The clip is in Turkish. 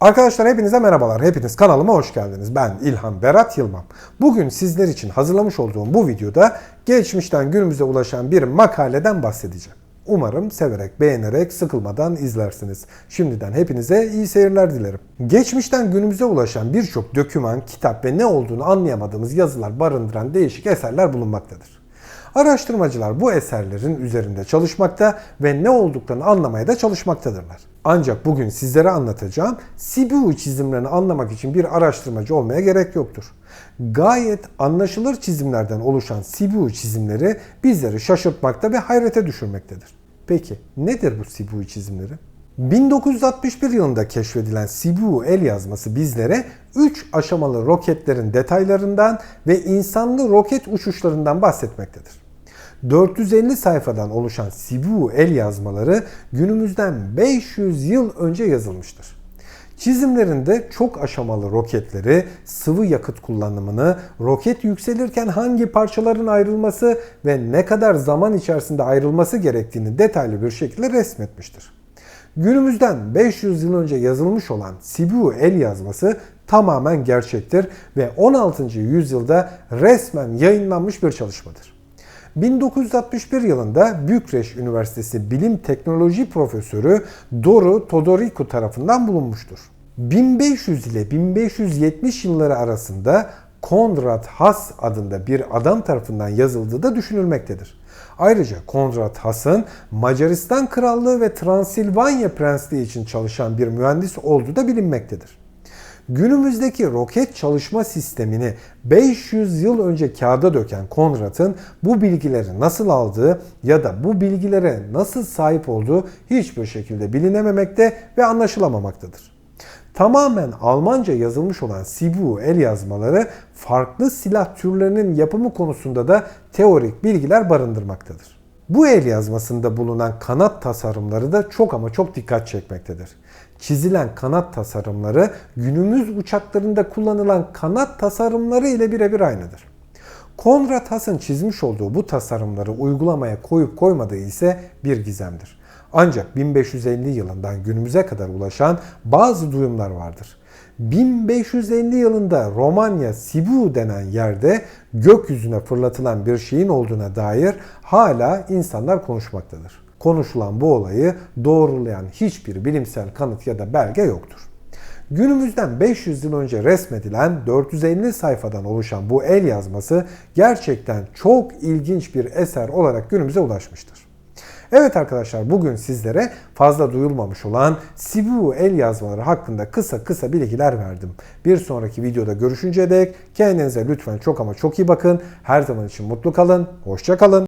Arkadaşlar hepinize merhabalar. Hepiniz kanalıma hoş geldiniz. Ben İlhan Berat Yılmam. Bugün sizler için hazırlamış olduğum bu videoda geçmişten günümüze ulaşan bir makaleden bahsedeceğim. Umarım severek, beğenerek, sıkılmadan izlersiniz. Şimdiden hepinize iyi seyirler dilerim. Geçmişten günümüze ulaşan birçok döküman, kitap ve ne olduğunu anlayamadığımız yazılar barındıran değişik eserler bulunmaktadır. Araştırmacılar bu eserlerin üzerinde çalışmakta ve ne olduklarını anlamaya da çalışmaktadırlar. Ancak bugün sizlere anlatacağım Sibiu çizimlerini anlamak için bir araştırmacı olmaya gerek yoktur. Gayet anlaşılır çizimlerden oluşan Sibiu çizimleri bizleri şaşırtmakta ve hayrete düşürmektedir. Peki nedir bu Sibiu çizimleri? 1961 yılında keşfedilen Sibiu el yazması bizlere 3 aşamalı roketlerin detaylarından ve insanlı roket uçuşlarından bahsetmektedir. 450 sayfadan oluşan Sibiu el yazmaları günümüzden 500 yıl önce yazılmıştır. Çizimlerinde çok aşamalı roketleri, sıvı yakıt kullanımını, roket yükselirken hangi parçaların ayrılması ve ne kadar zaman içerisinde ayrılması gerektiğini detaylı bir şekilde resmetmiştir. Günümüzden 500 yıl önce yazılmış olan Sibiu el yazması tamamen gerçektir ve 16. yüzyılda resmen yayınlanmış bir çalışmadır. 1961 yılında Bükreş Üniversitesi Bilim Teknoloji Profesörü Doru Todoriku tarafından bulunmuştur. 1500 ile 1570 yılları arasında Konrad Haas adında bir adam tarafından yazıldığı da düşünülmektedir. Ayrıca Konrad Haas'ın Macaristan Krallığı ve Transilvanya Prensliği için çalışan bir mühendis olduğu da bilinmektedir. Günümüzdeki roket çalışma sistemini 500 yıl önce kağıda döken Konrad'ın bu bilgileri nasıl aldığı ya da bu bilgilere nasıl sahip olduğu hiçbir şekilde bilinememekte ve anlaşılamamaktadır. Tamamen Almanca yazılmış olan Sibu el yazmaları farklı silah türlerinin yapımı konusunda da teorik bilgiler barındırmaktadır. Bu el yazmasında bulunan kanat tasarımları da çok ama çok dikkat çekmektedir. Çizilen kanat tasarımları günümüz uçaklarında kullanılan kanat tasarımları ile birebir aynıdır. Konrad Haas'ın çizmiş olduğu bu tasarımları uygulamaya koyup koymadığı ise bir gizemdir. Ancak 1550 yılından günümüze kadar ulaşan bazı duyumlar vardır. 1550 yılında Romanya Sibiu denen yerde gökyüzüne fırlatılan bir şeyin olduğuna dair hala insanlar konuşmaktadır. Konuşulan bu olayı doğrulayan hiçbir bilimsel kanıt ya da belge yoktur. Günümüzden 500 yıl önce resmedilen 450 sayfadan oluşan bu el yazması gerçekten çok ilginç bir eser olarak günümüze ulaşmıştır. Evet arkadaşlar bugün sizlere fazla duyulmamış olan Sibiu el yazmaları hakkında kısa kısa bilgiler verdim. Bir sonraki videoda görüşünceye dek kendinize lütfen çok ama çok iyi bakın. Her zaman için mutlu kalın. Hoşça kalın.